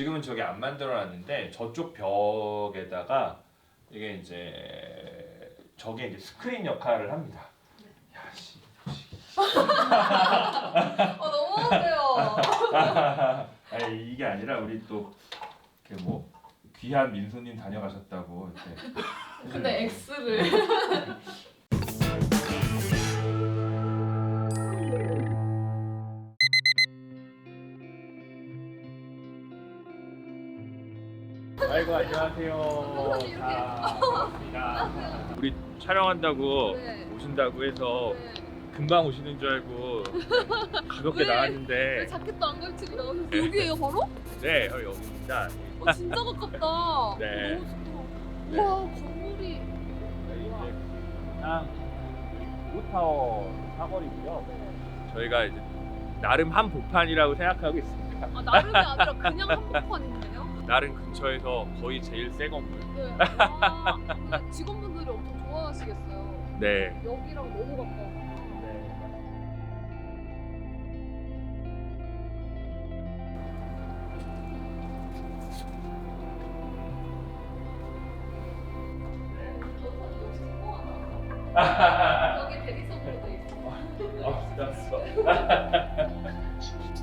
지금은 저기 안 만들어놨는데 저쪽 벽에다가 이게 이제 저게 이제 스크린 역할을 합니다. 야 씨. 어 너무하세요. 아니 이게 아니라 우리 또그뭐 귀한 민소님 다녀가셨다고 이렇게. 근데 X를 아이고 안녕하세요. 이렇게. 자, 반갑습니다. 우리 촬영한다고 네. 오신다고 해서 네. 금방 오시는 줄 알고 가볍게 왜? 왜 나왔는데 자켓도 안 걸치고 나오셨어요? 여기에요 바로? 네 어, 여기입니다. 어 진짜 가깝다. 네. 너무 좋다. 네. 와 건물이. 저희 이제 그냥 오타워 사거리고요. 네. 저희가 이제 나름 한 복판이라고 생각하고 있습니다. 아 나름이 아니라 그냥 한복판인데요? 나름 근처에서 거의 제일 새 건물. 네. 아, 근데 직원분들이 엄청 좋아하시겠어요. 네. 여기랑 너무 가까워. 여기 대리석으로 돼 있어. 아, 부담스러워.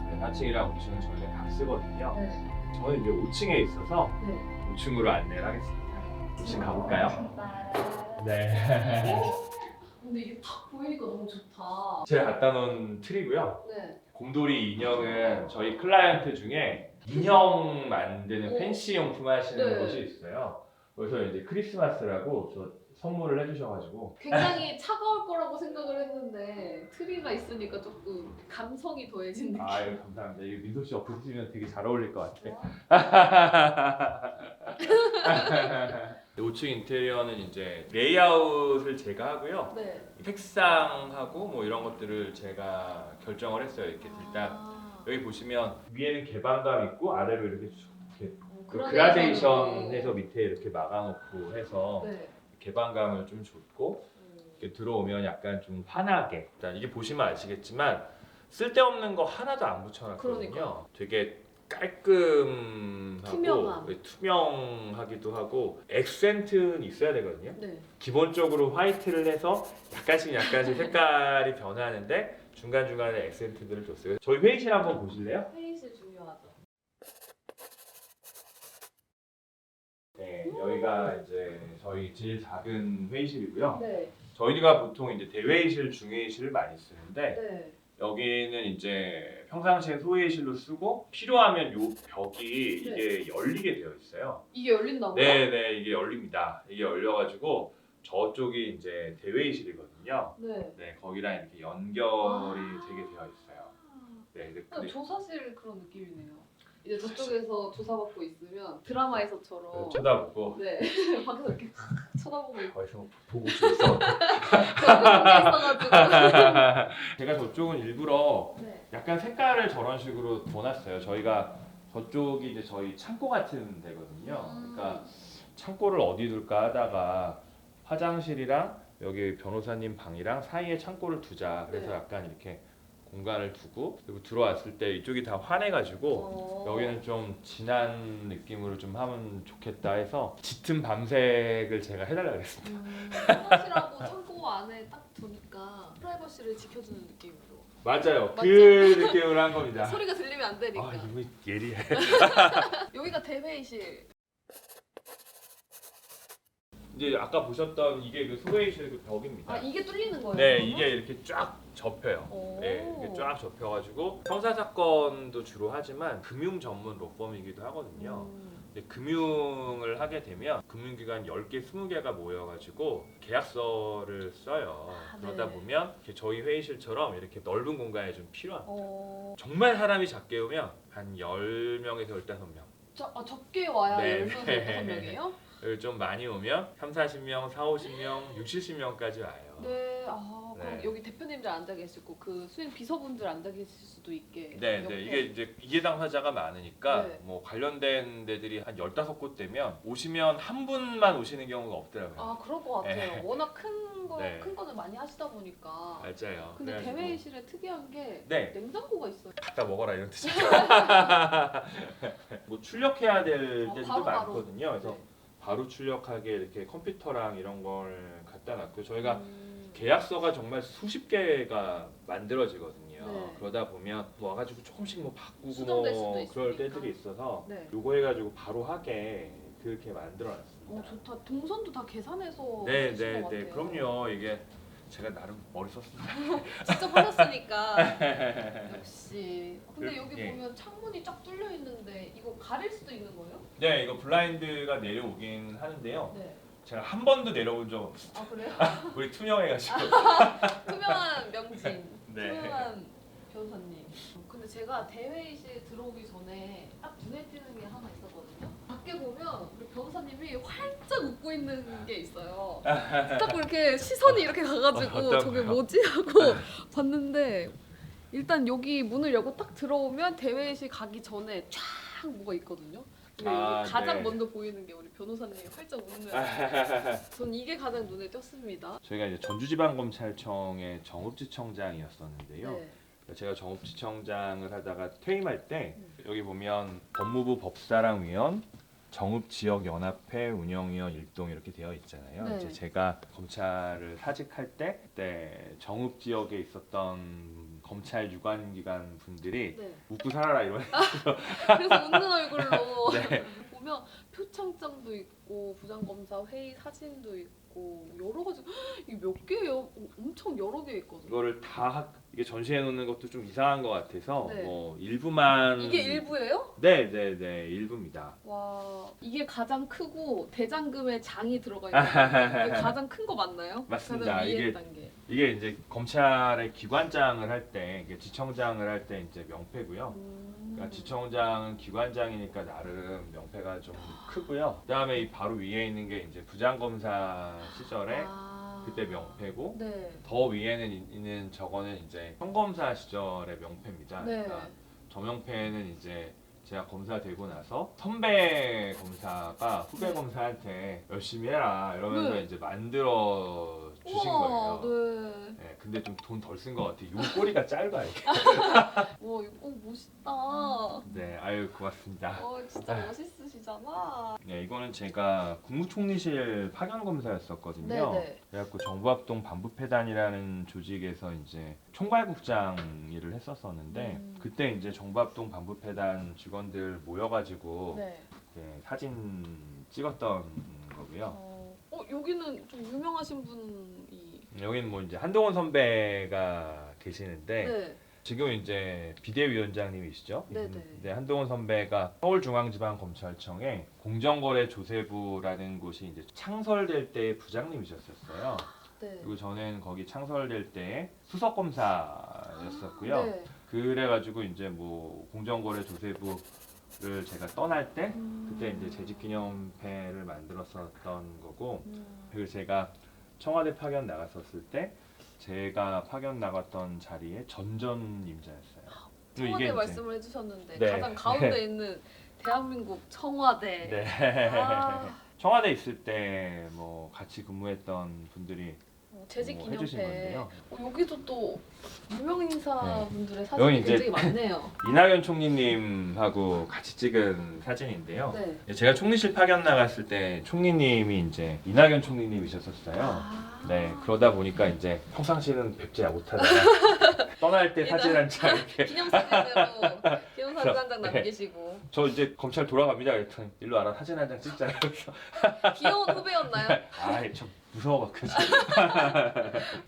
네, 4층이랑 5층은 저희가 다 쓰거든요. 네. 저는 이제 5층에 있어서 네. 5층으로 안내를 하겠습니다. 5층 가볼까요? 네. 근데 이게 딱 보이니까 너무 좋다. 제가 갖다 놓은 트리고요. 네. 곰돌이 인형은 저희 클라이언트 중에 인형 만드는 오. 팬시 용품 하시는 네. 곳이 있어요. 그래서 이제 크리스마스라고 저 선물을 해주셔가지고 굉장히 차가울 거라고 생각을 했는데 트리가 있으니까 조금 감성이 더해진 느낌. 아유 감사합니다. 이 민소 씨 옆에 쓰면 되게 잘 어울릴 것 같아. 5층 인테리어는 이제 레이아웃을 제가 하고요. 네. 색상하고 뭐 이런 것들을 제가 결정을 했어요. 이렇게 일단 아, 여기 보시면 위에는 개방감 있고 아래로 이렇게 쭉 이렇게 그 그라데이션으로. 그라데이션해서 밑에 이렇게 막아놓고 해서 네. 개방감을 좀 줬고 음. 이렇게 들어오면 약간 좀 환하게 일단 이게 보시면 아시겠지만 쓸데없는 거 하나도 안 붙여놨거든요. 그러니까요. 되게 깔끔하고 투명함. 네, 투명하기도 하고 액센트는 있어야 되거든요. 네. 기본적으로 화이트를 해서 약간씩 약간씩 색깔이 변하는데 중간 중간에 액센트들을 줬어요. 저희 회의실 한번 보실래요? 회의실 중요하죠. 네, 여기가 이제 저희 제일 작은 회의실이고요. 네. 저희가 보통 이제 대회의실, 중회의실을 많이 쓰는데 네. 여기는 이제 평상시에 소회의실로 쓰고 필요하면 요 벽이 네. 이게 열리게 되어 있어요. 이게 열린다고요? 네, 네, 이게 열립니다. 이게 열려가지고 저쪽이 이제 대회의실이거든요. 네. 네, 거기랑 이렇게 연결이 아. 되게 되어 있어요. 네, 근데 조사실 그런 느낌이네요. 이제 저쪽에서 조사받고 있으면 드라마에서처럼 쳐다보고 네 밖에서 이렇게 쳐다보고 있고 거기서 보고 있어. 있어가지고 제가 저쪽은 일부러 네. 약간 색깔을 저런 식으로 둬놨어요. 저희가 저쪽이 이제 저희 창고 같은 데거든요. 그러니까 창고를 어디 둘까 하다가 화장실이랑 여기 변호사님 방이랑 사이에 창고를 두자. 그래서 네. 약간 이렇게 공간을 두고 그리고 들어왔을 때 이쪽이 다 환해가지고 어. 여기는 좀 진한 느낌으로 좀 하면 좋겠다 해서 짙은 밤색을 제가 해달라 그랬습니다. 음, 화장실하고 창고 안에 딱 두니까 프라이버시를 지켜주는 느낌으로 맞아요. 그 느낌으로 한 겁니다. 소리가 들리면 안 되니까 아 이거 예리해. 여기가 대회의실 이제 아까 보셨던 이게 그 소회의실 그 벽입니다. 아 이게 뚫리는 거예요? 네, 그러면? 이게 이렇게 쫙 접혀요. 오. 네, 이게 쫙 접혀가지고 형사 사건도 주로 하지만 금융 전문 로펌이기도 하거든요. 음. 근데 금융을 하게 되면 금융기관 10개, 20개가 모여가지고 계약서를 써요. 아, 그러다 네. 보면 이렇게 저희 회의실처럼 이렇게 넓은 공간이 좀 필요한. 어, 정말 사람이 작게 오면 한 10명에서 15명. 저, 아, 적게 와야 네. 15, 15명이에요? 좀 많이 오면 3, 40명, 4, 50명, 6, 70명까지 와요. 네, 아 그럼 네. 여기 대표님들 앉아 계시고 그 수행 비서분들 앉아 계실 수도 있게. 네. 네. 이게 이제 이해당 화자가 많으니까 네. 뭐 관련된 데들이 한 15곳 되면 오시면 한 분만 오시는 경우가 없더라고요. 아 그럴 것 같아요. 네. 워낙 큰 거, 네. 큰 거는 많이 하시다 보니까. 맞아요. 근데 그래가지고 대회실에 특이한 게 네. 냉장고가 있어요. 갖다 먹어라 이런 뜻이죠. 뭐 출력해야 될 아, 때도 바로, 바로. 많거든요. 그래서 네. 바로 출력하게 이렇게 컴퓨터랑 이런 걸 갖다 놨고 저희가 음, 계약서가 정말 수십 개가 만들어지거든요. 네. 그러다 보면 뭐 와가지고 조금씩 뭐 바꾸고 수정될 뭐 수도 그럴 있으니까. 때들이 있어서 네. 요거 해가지고 바로 하게 그렇게 만들어놨습니다. 어 좋다. 동선도 다 계산해서 네, 하신 네, 것 네. 같아요. 그럼요. 이게 제가 나름 머리 썼습니다. 직접 하셨으니까 역시. 근데 그- 여기 예. 보면 창문이 쫙 뚫려 있는데 이거 가릴 수도 있는 거예요? 네, 이거 블라인드가 내려오긴 하는데요. 네. 제가 한 번도 내려온 적 없어요. 아 그래요? 우리 투명해가지고. 투명한 명진, 네. 투명한 변호사님. 근데 제가 대회의실 들어오기 전에 딱 눈에 띄는 게 하나 있었거든요. 밖에 보면 우리 변호사님이 활짝 웃고 있는 게 있어요. 딱 이렇게 시선이 이렇게 가가지고 어떤 저게 거요? 뭐지 하고 봤는데 일단 여기 문을 열고 딱 들어오면 대회의실 가기 전에 쫙 뭐가 있거든요. 근데 아, 여기 가장 네. 먼저 보이는 게 우리 변호사님이 활짝 웃는. 전 이게 가장 눈에 띄었습니다. 저희가 이제 전주지방검찰청의 정읍지청장이었었는데요. 네. 제가 정읍지청장을 하다가 퇴임할 때 음. 여기 보면 법무부 법사랑위원 정읍지역연합회 운영위원 일동 이렇게 되어 있잖아요. 네. 이제 제가 검찰을 사직할 때 그때 정읍 지역에 있었던 검찰 유관 기관 분들이 네. 웃고 살아라 이런 그래서 웃는 얼굴로 네. 보면 표창장도 있고 부장검사 회의 사진도 있고 여러 가지 이게 몇 개예요? 엄청 여러 개 있거든요. 이거를 다 하- 이게 전시해 놓는 것도 좀 이상한 것 같아서 네. 뭐 일부만 이게 일부예요? 네, 네, 네, 일부입니다. 와 이게 가장 크고 대장금에 장이 들어가 있는 거 이게 가장 큰 거 맞나요? 맞습니다. 가장 위에 이게 단계. 이게 이제 검찰의 기관장을 할 때, 이게 지청장을 할 때 이제 명패고요. 음. 그러니까 지청장은 기관장이니까 나름 명패가 좀 크고요. 그다음에 이 바로 위에 있는 게 이제 부장검사 시절에 아. 그때 명패고 네. 더 위에는 이- 있는 저거는 이제 형검사 시절의 명패입니다. 네. 그러니까 저 명패는 이제 제가 검사 되고 나서 선배 검사가 후배 네. 검사한테 열심히 해라 이러면서 네. 이제 만들어 주신 우와, 거예요. 네. 네, 근데 좀 돈 덜 쓴 것 같아요. 요 꼬리가 짧아 이게. 와 이거 어, 멋있다. 네, 아유 고맙습니다. 어 진짜 멋있으시잖아. 네, 이거는 제가 국무총리실 파견 검사였었거든요. 네네. 그래갖고 정부합동 반부패단이라는 조직에서 이제 총괄국장 일을 했었었는데 음. 그때 이제 정부합동 반부패단 직원들 모여가지고 네. 네, 사진 찍었던 거고요. 어, 어 여기는 좀 유명하신 분이. 여기는 뭐 이제 한동훈 선배가 계시는데 네. 지금 이제 비대위원장님이시죠. 네네. 네, 한동훈 선배가 서울중앙지방검찰청에 공정거래조세부라는 곳이 이제 창설될 때 부장님이셨었어요. 네. 그리고 저는 거기 창설될 때 수석 검사였었고요. 네. 그래가지고 이제 뭐 공정거래조세부 를 제가 떠날 때 음. 그때 이제 재직 기념회를 만들었었던 거고 음. 그리고 제가 청와대 파견 나갔었을 때 제가 파견 나갔던 자리에 전전 임자였어요. 그리고 청와대 이제- 말씀을 해주셨는데 네. 가장 가운데 있는 대한민국 청와대. 네. 아, 청와대 있을 때 뭐 같이 근무했던 분들이 어, 재직 뭐 해주신 기념회. 건데요. 어, 여기도 또 유명 인사분들의 여기 사진이 이제- 굉장히 많네요. 이낙연 총리님하고 같이 찍은 사진인데요. 네. 제가 총리실 파견 나갔을 때 총리님이 이제 이낙연 총리님이셨었어요. 아. 네, 그러다 보니까 이제 평상시는 뵙지 못하다가 떠날 때 사진 한 장 이렇게 기념사진으로 기념사진 한장 네. 남기시고 저 이제 검찰 돌아갑니다. 그랬더니 일로 와라 사진 한 장 찍자. 그래서 귀여운 후배였나요? 아이 저 무서워갖고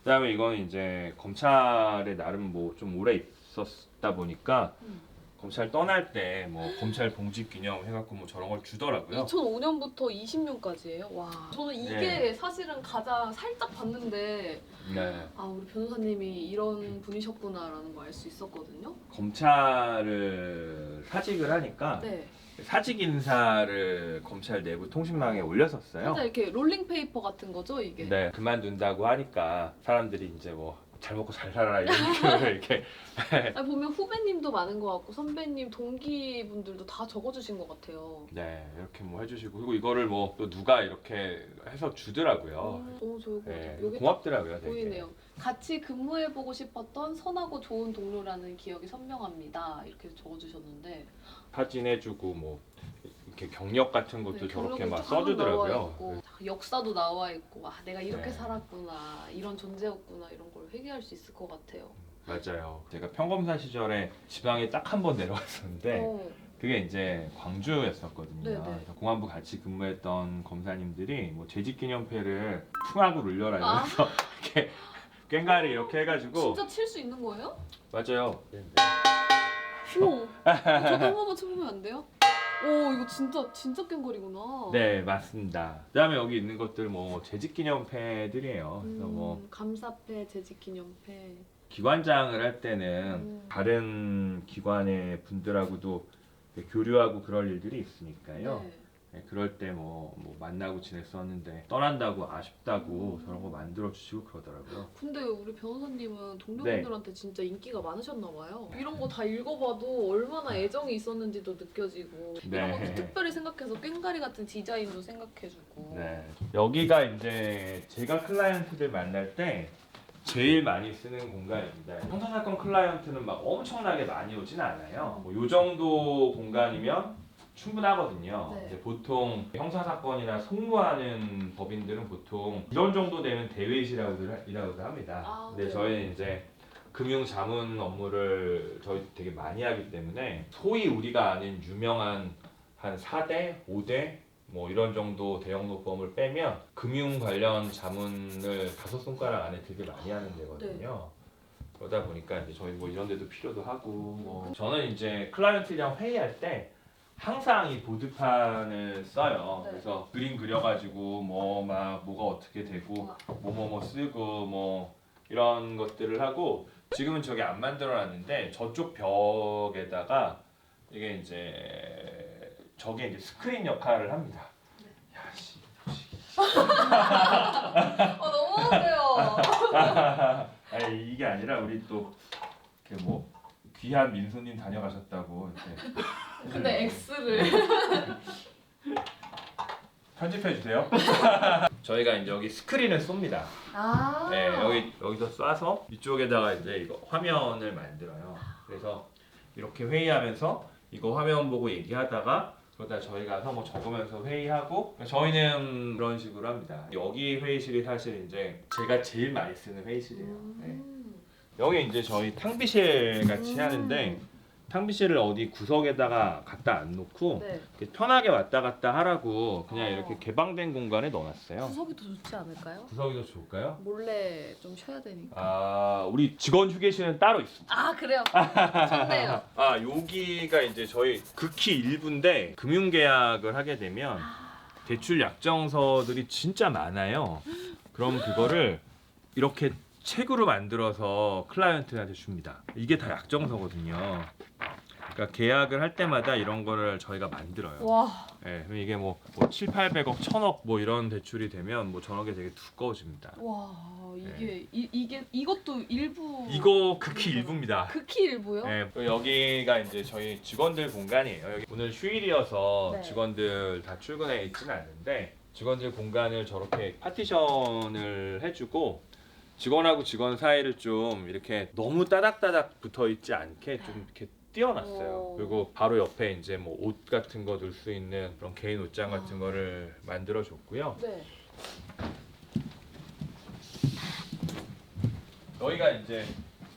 그다음에 이거는 이제 검찰에 나름 뭐 좀 오래 있었다 보니까 음. 검찰 떠날 때 뭐 검찰 봉직 기념 해갖고 뭐 저런 걸 주더라고요. 2005년부터 20년까지예요. 와. 저는 이게 네. 사실은 가장 살짝 봤는데 네. 아 우리 변호사님이 이런 분이셨구나라는 걸알수 있었거든요. 검찰을 사직을 하니까 네. 사직 인사를 검찰 내부 통신망에 올렸었어요. 진짜 이렇게 롤링 페이퍼 같은 거죠 이게. 네, 그만둔다고 하니까 사람들이 이제 뭐 잘 먹고 잘 살아라 이런 느낌으로 이렇게 아니, 보면 후배님도 많은 것 같고 선배님 동기분들도 다 적어주신 것 같아요. 네 이렇게 뭐 해주시고 그리고 이거를 뭐 또 누가 이렇게 해서 주더라고요. 음, 너무 좋을 것 네, 같아요. 여기 딱 고맙더라고요. 되게. 보이네요. 같이 근무해보고 싶었던 선하고 좋은 동료라는 기억이 선명합니다. 이렇게 적어주셨는데 사진해주고 뭐 이렇게 경력 같은 것도 네, 저렇게 막다 써주더라고요. 네. 나와 있고, 역사도 나와 있고 아 내가 이렇게 네. 살았구나 이런 존재였구나 이런 걸 회개할 수 있을 것 같아요. 맞아요. 제가 평검사 시절에 지방에 딱 한 번 내려갔었는데 어, 그게 이제 광주였었거든요. 네네. 그래서 공안부 같이 근무했던 검사님들이 뭐 재직기념패를 풍하고 울려라 아. 이러면서 이렇게 꽹가리 이렇게 해가지고 진짜 칠 수 있는 거예요? 맞아요. 어머, 저도 한 번만 쳐보면 안 돼요? 오 이거 진짜 진짜 깽거리구나. 네 맞습니다. 그다음에 여기 있는 것들 뭐 재직 기념패들이에요. 그래서 음, 뭐 감사패, 재직기념패. 기관장을 할 때는 음. 다른 기관의 분들하고도 교류하고 그럴 일들이 있으니까요. 네. 네, 그럴 때 뭐 만나고 지냈었는데 떠난다고 아쉽다고 저런 거 만들어 주시고 그러더라고요. 근데 우리 변호사님은 동료분들한테 진짜 인기가 많으셨나 봐요. 이런 거 다 읽어봐도 얼마나 애정이 있었는지도 느껴지고 이런 네. 것도 특별히 생각해서 꽹가리 같은 디자인도 생각해주고. 네. 여기가 이제 제가 클라이언트들 만날 때 제일 많이 쓰는 공간입니다. 형사사건 클라이언트는 막 엄청나게 많이 오진 않아요. 뭐요 정도 공간이면 충분하거든요. 네. 이제 보통 형사 사건이나 송무하는 법인들은 보통 이런 정도 되면 대회실이라고도 합니다. 아, 근데 네. 저희는 이제 금융 자문 업무를 저희 되게 많이 하기 때문에 소위 우리가 아는 유명한 한 4대, 5대 뭐 이런 정도 대형 노펌을 빼면 금융 관련 자문을 다섯 손가락 안에 되게 많이 하는 데거든요. 그러다 보니까 이제 저희 뭐 이런 데도 필요도 하고 뭐 저는 이제 클라이언트랑 회의할 때 항상 이 보드판을 써요. 네. 그래서 그림 그려가지고 뭐 막 뭐가 어떻게 되고 우와. 뭐뭐 뭐 쓰고 뭐 이런 것들을 하고 지금은 저기 안 만들어놨는데 저쪽 벽에다가 이게 이제 저게 이제 스크린 역할을 합니다. 야 씨. 어 너무하세요. 아니 이게 아니라 우리 또 이렇게 뭐 귀한 민소님 다녀가셨다고 이렇게 근데 X를. 편집해 주세요. 저희가 이제 여기 스크린을 쏩니다. 아. 네, 여기 여기서 쏴서 이쪽에다가 이제 이거 화면을 만들어요. 그래서 이렇게 회의하면서 이거 화면 보고 얘기하다가 그러다 저희 가 서 뭐 적으면서 회의하고 저희는 그런 식으로 합니다. 여기 회의실이 사실 이제 제가 제일 많이 쓰는 회의실이에요. 네. 음. 여기 이제 저희 탕비실 같이 음. 하는데 탕비실을 어디 구석에다가 갖다 안 놓고 네. 이렇게 편하게 왔다 갔다 하라고 그냥 어. 이렇게 개방된 공간에 넣어놨어요. 구석이 더 좋지 않을까요? 구석이 더 좋을까요? 몰래 좀 쉬어야 되니까. 아 우리 직원 휴게실은 따로 있습니다. 아 그래요. 좋네요. 아 여기가 이제 저희 극히 일부인데 금융계약을 하게 되면 대출 약정서들이 진짜 많아요. 그럼 그거를 이렇게 책으로 만들어서 클라이언트한테 줍니다. 이게 다 약정서거든요. 그러니까 계약을 할 때마다 이런 거를 저희가 만들어요. 와. 예, 그럼 이게 뭐, 뭐 7, 800억, 1000억 뭐 이런 대출이 되면 뭐게 되게 두꺼워집니다. 와 이게 이, 이게 이것도 일부 네. 이거 극히 일부입니다. 극히 일부요? 네, 또 여기가 이제 저희 직원들 공간이에요. 여기 오늘 휴일이어서 네. 직원들 다 출근해 있지는 않는데 직원들 공간을 저렇게 파티션을 해주고 직원하고 직원 사이를 좀 이렇게 너무 따닥따닥 붙어 있지 않게 좀 이렇게 띄워놨어요. 오. 그리고 바로 옆에 이제 뭐 옷 같은 거 넣을 수 있는 그런 개인 옷장 같은 아. 거를 만들어 줬고요. 네. 여기가 이제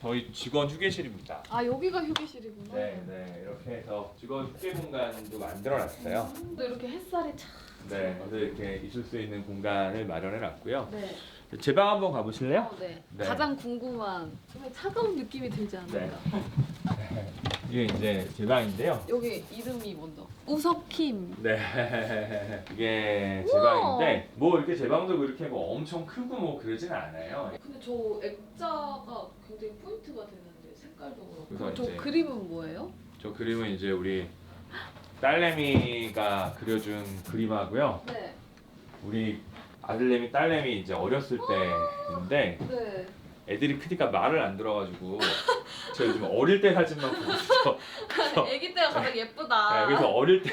저희 직원 휴게실입니다. 아 여기가 휴게실이구나. 네, 네, 이렇게 해서 직원 휴게 공간도 만들어 놨어요. 음, 또 이렇게 햇살이 참. 네, 그래서 이렇게 있을 수 있는 공간을 마련해 놨고요. 네. 제 방 한번 가보실래요? 어, 네. 네. 가장 궁금한 정말 차가운 느낌이 들지 않을까? 네. 이게 이제 제 방인데요. 여기 이름이 먼저 우석킴. 네, 이게 제 우와. 방인데 뭐 이렇게 제 방도 이렇게 뭐 엄청 크고 뭐 그러진 않아요. 근데 저 액자가 굉장히 포인트가 되는데 색깔도 그렇고. 그래서 저 이제- 그림은 뭐예요? 저 그림은 이제 우리 딸내미가 그려준 그림하고요. 네. 우리 아들내미 딸내미 이제 어렸을 때인데 네. 애들이 크니까 말을 안 들어가지고 제가 요즘 어릴 때 사진만 보고 있어. 아기 때가 가장 예쁘다. 네, 그래서 어릴 때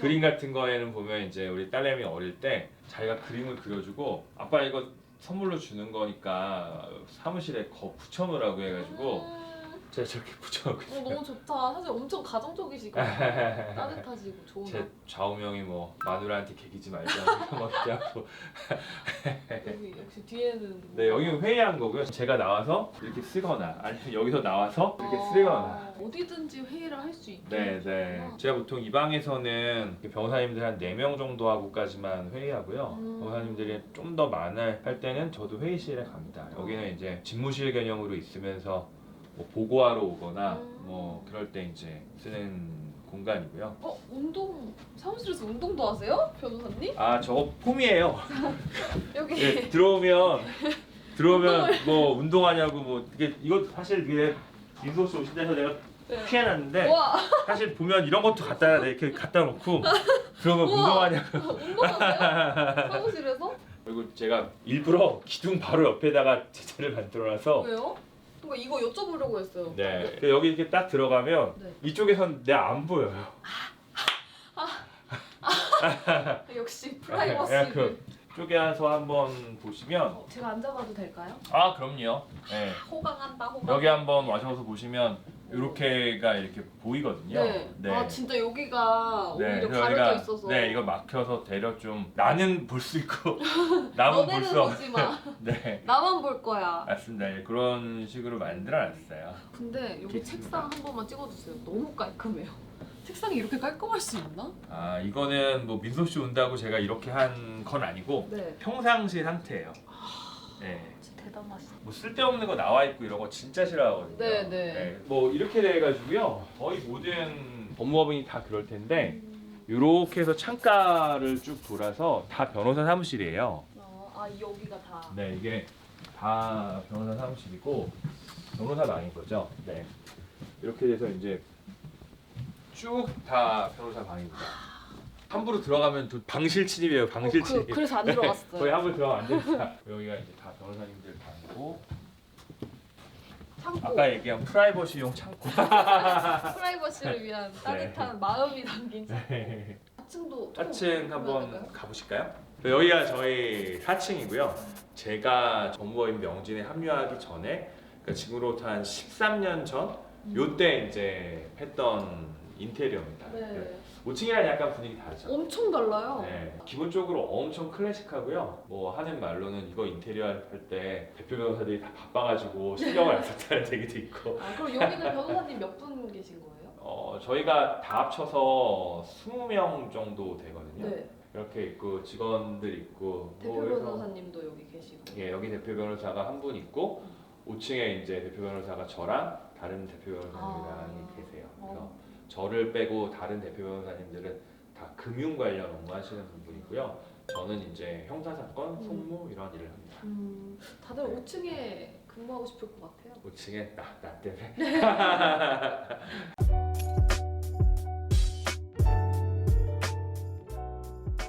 그림 같은 거에는 보면 이제 우리 딸내미 어릴 때 자기가 그림을 그려주고 아빠 이거 선물로 주는 거니까 사무실에 거 붙여놓으라고 해가지고 음, 제가 저렇게 붙여놓고 어, 있어요. 너무 좋다. 사실 엄청 가정적이시고 따뜻하시고 좋은. 제 좌우명이 뭐 마누라한테 개기지 말자 뭐 이렇게 하고 여기 역시 뒤에는. 네 여기는 회의한 거고요 제가 나와서 이렇게 쓰거나 아니면 여기서 나와서 이렇게 어, 쓰거나 어디든지 회의를 할 수 있게. 네네 제가 보통 이 방에서는 변호사님들 한 4명 정도 하고까지만 회의하고요 음. 변호사님들이 좀 더 많을 할 때는 저도 회의실에 갑니다 여기는 이제 집무실 개념으로 있으면서 뭐 보고하러 오거나 음. 뭐 그럴 때 이제 쓰는 공간이고요 어 운동 사무실에서 운동도 하세요, 변호사님? 아 저거 폼이에요 여기. 예, 들어오면 들어오면 뭐 운동하냐고 뭐 이게 이거 사실 이게 인소스 오신 데서 내가 네. 피해놨는데 와 사실 보면 이런 것도 갖다 이렇게 갖다 놓고 들어오면 우와. 운동하냐고 운동하세요? 사무실에서? 그리고 제가 일부러 기둥 바로 옆에다가 제자를 만들어놔서 왜요? 그러니까 이거 여쭤보려고 했어요. 네 그 여기 이렇게 딱 들어가면 네. 이쪽에선 내가 안 보여요 역시 예, 프라이버시를. 그 쪽에서 한번 보시면 어, 제가 앉아봐도 될까요? 아 그럼요 네. 호강한다 호강. 여기 한번 와셔서 보시면 이렇게가 이렇게 보이거든요. 네. 아 진짜 여기가 오히려 그래서 가려져 있어서. 네, 이거 막혀서 대려 좀 나는 볼 수 있고 남은 볼 너네는 수 없. 보지 마. 네, 나만 볼 거야. 맞습니다. 예, 그런 식으로 만들어놨어요. 근데 여기 좋습니다. 책상 한 번만 찍어주세요. 너무 깔끔해요. 책상이 이렇게 깔끔할 수 있나? 아 이거는 뭐 민소 씨 온다고 제가 이렇게 한 건 아니고 네. 평상시 상태예요. 네. 진짜 대단하시다. 뭐 쓸데없는 거 나와 있고 이런 거 진짜 싫어하거든요. 네, 네. 뭐 이렇게 돼 가지고요. 거의 모든 법무법인이 다 그럴 텐데 이렇게 해서 창가를 쭉 돌아서 다 변호사 사무실이에요. 어, 아 여기가 다. 네, 이게 다 변호사 사무실이고 변호사 방인 거죠. 네. 이렇게 돼서 이제 쭉 다 변호사 방입니다. 함부로 들어가면 또 방실 침입이에요. 방실 어, 침입. 그, 그래서 안 네, 들어갔어요. 거의 함부로 들어가면 안 됩니다. 여기가 이제 다 변호사님들 방이고 창고. 아까 얘기한 프라이버시용 창고. 프라이버시를 위한 네. 따뜻한 마음이 담긴 창고. 4층도 4층 한번 가보실까요? 여기가 저희 4층이고요. 제가 법무법인 명진에 합류하기 전에 그러니까 지금으로부터 한 13년 전 요때 이제 했던 인테리어입니다. 네. 5층이랑 약간 분위기 다르죠. 엄청 달라요. 네, 기본적으로 엄청 클래식하고요. 뭐 하는 말로는 이거 인테리어 할 때 대표 변호사들이 다 바빠가지고 신경을 안 썼다는 얘기도 있고. 아 그럼 여기는 변호사님 몇 분 계신 거예요? 어 저희가 다 합쳐서 20명 정도 되거든요. 네. 이렇게 있고 직원들 있고 대표 뭐 해서 변호사님도 여기 계시고. 예, 여기 대표 변호사가 한 분 있고 5층에 이제 대표 변호사가 저랑 다른 대표 변호사님이랑 아. 계세요. 그래서 어. 저를 빼고 다른 대표 변호사님들은 다 금융 관련 업무하시는 분이고요. 저는 이제 형사 사건, 음. 송무 이런 일을 합니다. 음, 다들 네. 5층에 근무하고 싶을 것 같아요. 5층에 나, 나 때문에